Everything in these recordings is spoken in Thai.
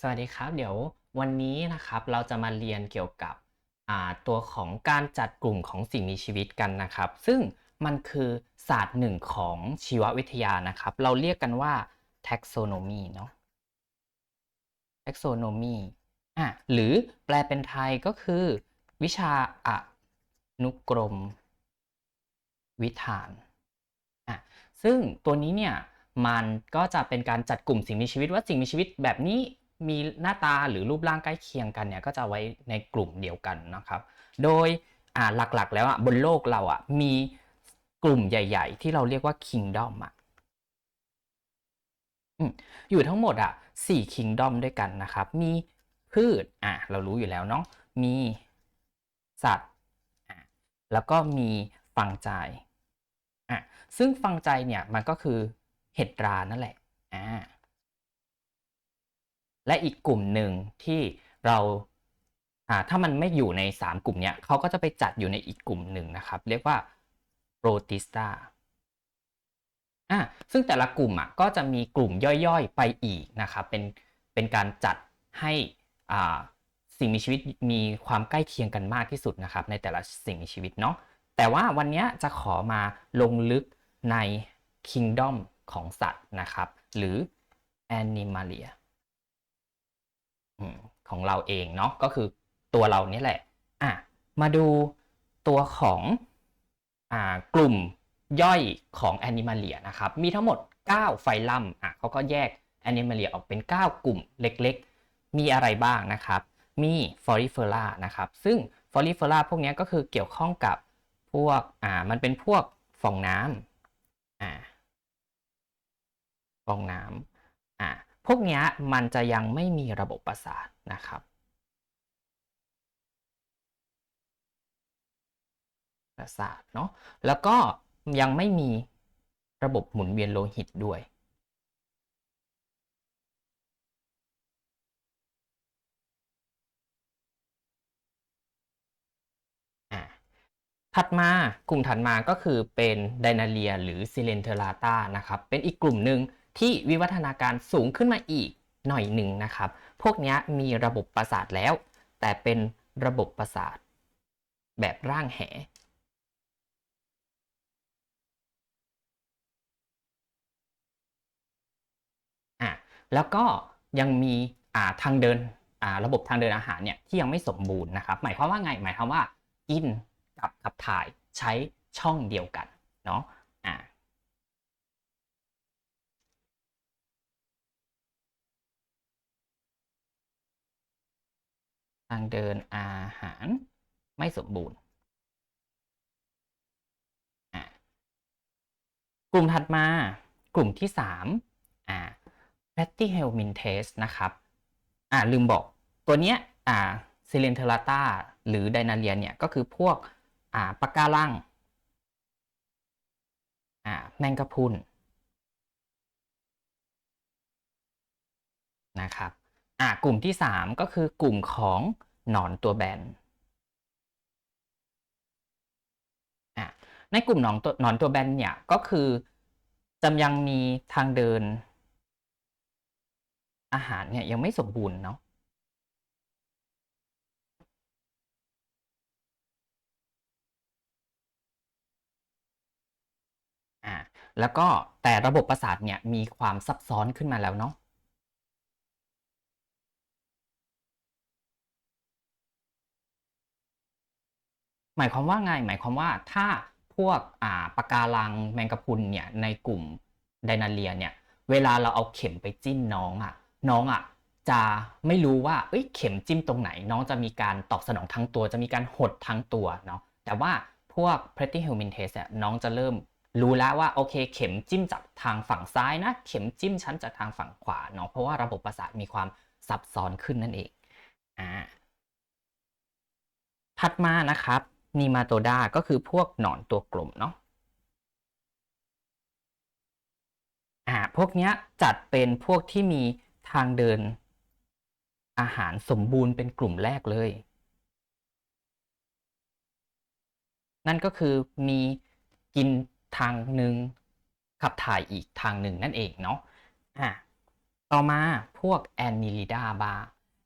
สวัสดีครับ เดี๋ยววันนี้นะครับเราจะมาเรียนเกี่ยวกับตัวของการจัดกลุ่มของสิ่งมีชีวิตกันนะครับ ซึ่งมันคือศาสตร์หนึ่งของชีววิทยานะครับ เราเรียกกันว่า taxonomy เนาะ taxonomy อะหรือแปลเป็นไทยก็คือ วิชาอนุกรม วิธานอะซึ่งตัวนี้เนี่ยมันก็จะเป็นการจัดกลุ่มสิ่งมีชีวิตว่าสิ่งมีชีวิตแบบนี้ มีหน้าตาหรือรูปร่างใกล้เคียงกันเนี่ยก็จะไว้ในกลุ่มเดียวกันนะครับ โดยหลักๆ แล้วอะบนโลกเราอะมีกลุ่มใหญ่ ๆ ที่เราเรียกว่า kingdom อะอืมอยู่ทั้งหมดอะสี่ kingdom ด้วยกันนะครับ มีพืชอะเรารู้อยู่แล้วเนาะมีสัตว์อะแล้วก็มีฟังใจอะซึ่งฟังใจเนี่ยมันก็คือเห็ดรานั่นแหละอ่า และอีกกลุ่มหนึ่งที่เราถ้ามันไม่อยู่ใน 3 กลุ่มเนี้ยเขาก็จะไปจัดอยู่ในอีกกลุ่มหนึ่งนะครับ เรียกว่าโปรติสตาอ่าซึ่งแต่ละกลุ่มอะก็จะมีกลุ่มย่อยๆไปอีกนะครับ เป็นเป็นการจัดให้อ่าสิ่งมีชีวิตมีความใกล้เคียงกันมากที่สุดนะครับ ในแต่ละสิ่งมีชีวิตเนาะแต่ว่าวันนี้จะขอมาลงลึกใน Kingdom ของสัตว์นะครับ หรือ Animalia อืม ของเราเองเนาะก็คือตัวเรานี่แหละอะมาดูตัวของอ่ากลุ่มย่อยของ Animalia นะครับมีทั้งหมด 9 ไฟลัมอะเขาก็แยก Animalia ออกเป็น 9 กลุ่มเล็กๆ มีอะไรบ้างนะครับ มี Florifera นะครับซึ่ง Florifera พวกนี้ก็คือเกี่ยวข้องกับพวกอ่ามันเป็นพวกฟองน้ำอ่าฟองน้ำอ่า พวกนี้มันจะยังไม่มีระบบประสาทนะครับประสาทเนาะแล้วก็ยังไม่มีระบบหมุนเวียนโลหิตด้วย ถัดมากลุ่มถัดมาก็คือเป็นไดนาเลียหรือซิเลนเทอราตานะครับ เป็นอีกกลุ่มหนึ่ง ที่วิวัฒนาการสูงขึ้นมาอีกหน่อยหนึ่งนะครับ พวกนี้มีระบบประสาทแล้ว แต่เป็นระบบประสาท แบบร่างแห อะ แล้วก็ยังมีอ่าทางเดินอ่าระบบทางเดินอาหารเนี่ยที่ยังไม่สมบูรณ์นะครับ หมายความว่าไง หมายความว่ากินกับขับถ่ายใช้ช่องเดียวกันเนาะอ่า ทางเดินอาหารไม่สมบูรณ์ กลุ่มถัดมากลุ่มที่3อ่า fatty helminthes นะครับอ่าลืมบอกตัวเนี้ยอ่าซิเลนเทลาตาหรือไดนาเลียเนี่ยก็คือพวกอ่าปะการังอ่าแมงกะพุนนะครับ อ่ากลุ่มที่ 3 ก็คือกลุ่มของหนอนตัวแบนอะในกลุ่มหนอนตัวหนอนตัวแบนเนี่ยก็คือจะยังมีทางเดิน อาหารเนี่ยยังไม่สมบูรณ์เนาะแล้วก็แต่ระบบประสาทเนี่ยมีความซับซ้อนขึ้นมาแล้วเนาะ หมายความว่าไง หมายความว่าถ้าพวกอ่าปะการังแมงกะพรุนเนี่ยในกลุ่มไดนาเลียเนี่ย เวลาเราเอาเข็มไปจิ้มน้องอะ น้องอะจะไม่รู้ว่าเอ้ยเข็มจิ้มตรงไหน น้องจะมีการตอบสนองทั้งตัว จะมีการหดทั้งตัวเนาะแต่ว่าพวก pretty human test เนี่ยน้องจะเริ่มรู้แล้วว่าโอเค เข็มจิ้มจากทางฝั่งซ้ายนะ เข็มจิ้มชั้นจากทางฝั่งขวาเนาะเพราะว่าระบบประสาทมีความซับซ้อนขึ้นนั่นเองอ่าถัดมานะครับ นีมาโตดาก็คือพวกหนอนตัวกลมเนาะอ่าพวกเนี้ยจัดเป็นพวกที่มีทางเดิน อาหารสมบูรณ์เป็นกลุ่มแรกเลย นั่นก็คือมีกินทางหนึ่งขับถ่ายอีกทางหนึ่งนั่นเองเนาะอ่าต่อมาพวกแอนนิลิดาบา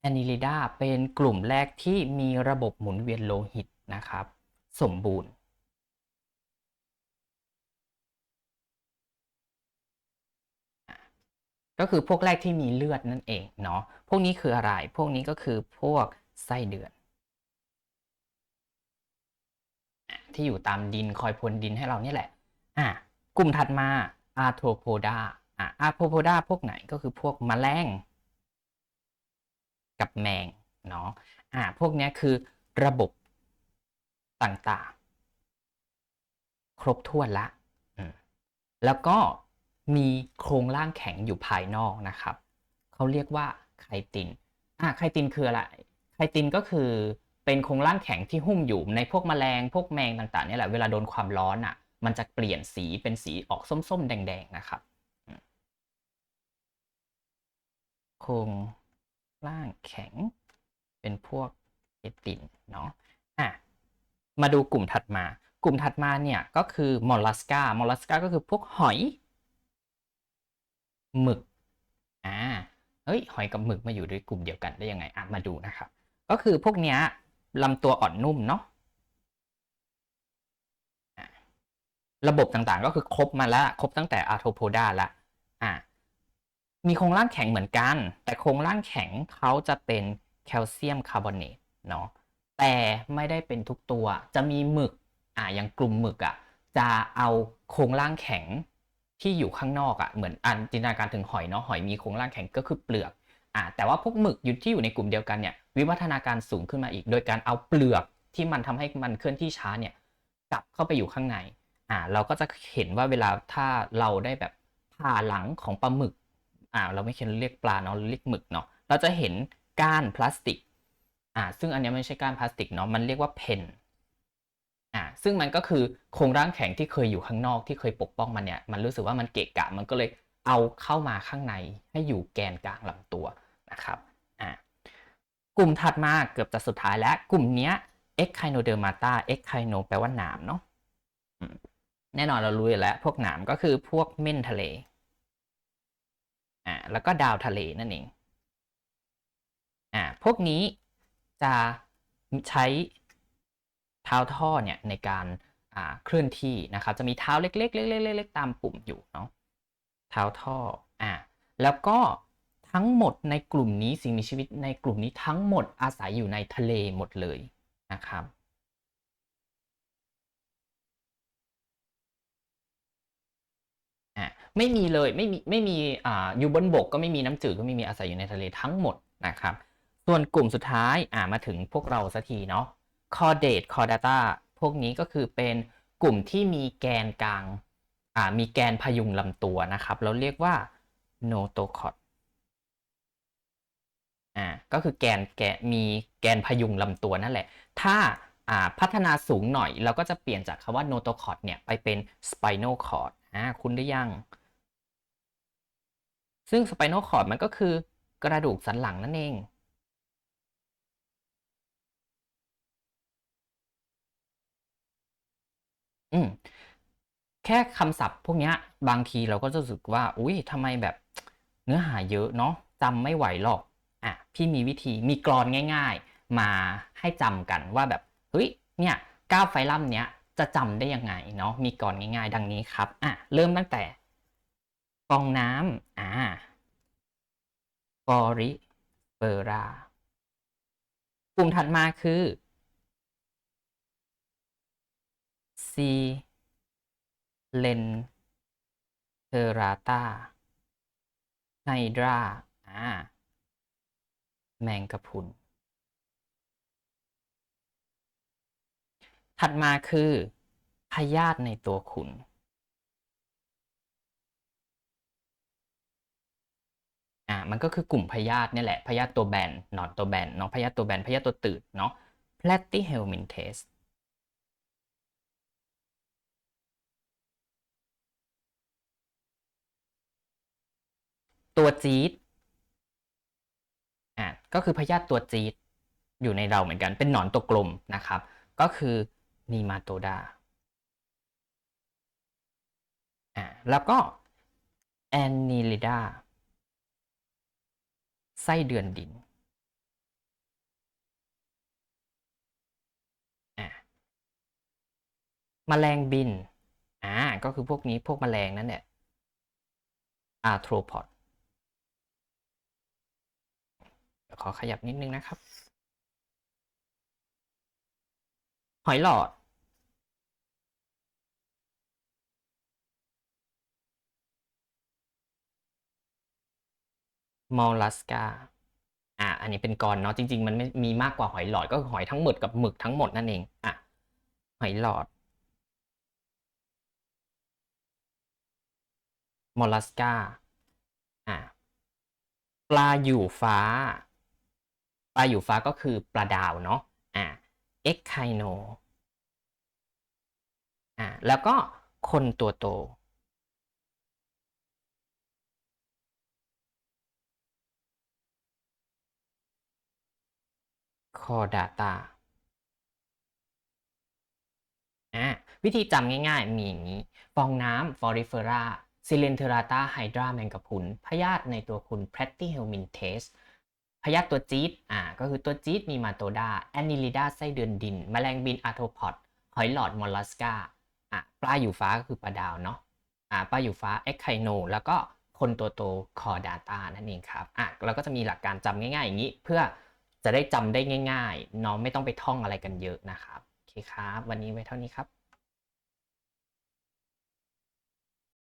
แอนนิลิดาเป็นกลุ่มแรกที่มีระบบหมุนเวียนโลหิต นะครับ สมบูรณ์ ก็คือพวกแรกที่มีเลือดนั่นเองเนาะพวกนี้คืออะไร พวกนี้ก็คือพวกไส้เดือน ที่อยู่ตามดินคอยพรวนดินให้เราเนี่ยแหละอะกลุ่มถัดมาอาร์โทโพดาอะอาร์โทโพดาพวกไหนก็คือพวกแมลงกับแมงเนาะอะพวกนี้คือระบบ ต่างๆ ครบถ้วนละอืมแล้วก็มีโครงร่างแข็งอยู่ภายนอกนะครับ เขาเรียกว่าไคตินอะไคตินคืออะไร ไคตินก็คือเป็นโครงร่างแข็งที่หุ้มอยู่ในพวกแมลงพวกแมงต่างๆนี่แหละเวลาโดนความร้อนอะ มันจะเปลี่ยนสีเป็นสีออกส้มๆ แดง ๆ นะครับ โครงร่างแข็งเป็นพวกไคตินเนาะอะ มาดูกลุ่มถัดมา กลุ่มถัดมาเนี่ยก็คือมอลลัสกามอลลัสกาก็คือพวกหอย หมึกอ่าเฮ้ย หอยกับหมึกมาอยู่ในกลุ่มเดียวกันได้ยังไงอะมาดูนะครับ ก็คือพวกเนี้ยลำตัวอ่อนนุ่มเนาะอะระบบต่างๆก็คือครบมาแล้วครบตั้งแต่อาร์โทโพดาละอะมีโครงร่างแข็งเหมือนกัน แต่โครงร่างแข็งเขาจะเป็นแคลเซียมคาร์บอเนตเนาะ แต่ไม่ได้เป็นทุกตัว จะมีหมึกอ่าอย่างกลุ่มหมึกอะจะเอาโครงร่างแข็งที่อยู่ข้างนอกอะเหมือนอันจินตนาการถึงหอยเนาะหอยมีโครงร่างแข็งก็คือเปลือกอ่าแต่ว่าพวกหมึกอยู่ที่อยู่ในกลุ่มเดียวกันเนี่ยวิวัฒนาการสูงขึ้นมาอีก โดยการเอาเปลือกที่มันทำให้มันเคลื่อนที่ช้าเนี่ยกลับเข้าไปอยู่ข้างในอ่าเราก็จะเห็นว่าเวลาถ้าเราได้แบบผ่าหลังของปลาหมึกอ่าเราไม่เคนเรียกปลาเนาะเรียกหมึกเนาะเราจะเห็นก้านพลาสติก อ่าซึ่งอันนี้ไม่ใช่ก้านพลาสติกเนาะมันเรียกว่าเพนอ่าซึ่งมันก็คือโครงร่างแข็งที่เคยอยู่ข้างนอกที่เคยปกป้องมันเนี่ยมันรู้สึกว่ามันเกะกะมันก็เลยเอาเข้ามาข้างในให้อยู่แกนกลางลำตัวนะครับอ่ากลุ่มถัดมาเกือบจะสุดท้ายแล้ว กลุ่มเนี้ย Echinodermata Echino แปลว่าหนามเนาะแน่นอนเรารู้อยู่แล้ว พวกหนามก็คือพวกเม่นทะเลอ่าแล้วก็ดาวทะเลนั่นเองอ่าพวกนี้ จะใช้เท้าท่อเนี่ยในการเคลื่อนที่นะครับ จะมีเท้าเล็กๆเล็กๆเล็กๆตามปุ่มอยู่เนาะเท้าท่ออ่าแล้วก็ทั้งหมดในกลุ่มนี้สิ่งมีชีวิตในกลุ่มนี้ทั้งหมดอาศัยอยู่ในทะเลหมดเลยนะครับอ่าไม่มีเลยไม่มีไม่มีอ่าอยู่บนบกก็ไม่มีน้ำจืดก็ไม่มีอาศัยอยู่ในทะเลทั้งหมดนะครับ ส่วนกลุ่มสุดท้ายอ่ามาถึงพวกเราสักทีเนาะ Chordate Chordata พวกนี้ก็คือเป็นกลุ่มที่มีแกนกลางอ่ามีแกนพยุงลำตัวนะครับ เราเรียกว่า Notochord อ่าก็คือแกนแกนมีแกนพยุงลำตัวนั่นแหละ ถ้าอ่าพัฒนาสูงหน่อย เราก็จะเปลี่ยนจากคำว่า Notochord เนี่ยไปเป็น Spinal Cord อ่าคุณได้ยัง ซึ่ง Spinal Cord มันก็คือกระดูกสันหลังนั่นเอง อืมแค่คำศัพท์พวกเนี้ย บางทีเราก็จะรู้สึกว่า อุ๊ยทำไมแบบเนื้อหาเยอะเนาะจำไม่ไหวหรอก อะ พี่มีวิธีมีกลอนง่าย ๆ มาให้จำกันว่าแบบ เฮ้ย เนี่ยก้าวไฟลัมเนี้ยจะจำได้ยังไงเนาะ มีกลอนง่ายๆ ดังนี้ครับ อะ เริ่มตั้งแต่ฟองน้ำอ่าฟอริเฟรา กลุ่มถัดมาคือ ซีเลนเทราตาไนดราอ่าแมงกะพุน ถัดมาคือพยาธิในตัวคุณอ่า มันก็คือกลุ่มพยาธินี่แหละ พยาธิตัวแบน หนอนตัวแบน เนาะ พยาธิตัวแบน พยาธิตัวตืด เนาะ Platyhelminthes ตัวจี๊ดอ่าก็คือพยาธิตัวจี๊ดอยู่ในเราเหมือนกัน เป็นหนอนตัวกลมนะครับ ก็คือนีมาโตดาอ่าแล้วก็แอนนิลิดาไส้เดือนดินอะแมลงบิน อ่า ก็คือพวกนี้พวกแมลงนั่นแหละ arthropod เดี๋ยว ขอขยับนิดนึงนะครับ หอยหลอด มอลลัสกาอะอันนี้เป็นกรเนาะจริง ๆ มันไม่มีมากกว่าหอยหลอดก็คือหอยทั้งหมดกับหมึกทั้งหมดนั่นเองอะหอยหลอดมอลลัสกาอะปลาอยู่ฟ้า ปลาอยู่ฟ้าก็คือปลาดาวเนาะอะเอ็กไคโนอะแล้วก็คนตัวโตคอดาตาอะวิธีจำง่ายๆ มีอย่างนี้ ฟองน้ำฟอริเฟอราซิเลนเทราตาไฮดราแมงกะพุนพยาธิในตัวคุณแพรตติเฮลมินเทส พยาธิตัวจี๊ดอ่าก็คือตัวจี๊ดมีมาโตดาแอนนิลิดาไส้เดือนดินแมลงบินอารโทพอดหอยหลอดมอลลัสกาอะปลาอยู่ฟ้าก็คือปลาดาวเนาะอ่าปลาอยู่ฟ้าเอ็กไคโนแล้วก็คนตัวโตคอดาตานั่นเองครับอะเราก็จะมีหลักการจำง่ายๆอย่างนี้ เพื่อจะได้จำได้ง่ายๆน้องไม่ต้องไปท่องอะไรกันเยอะนะครับโอเคครับ วันนี้ไว้เท่านี้ครับ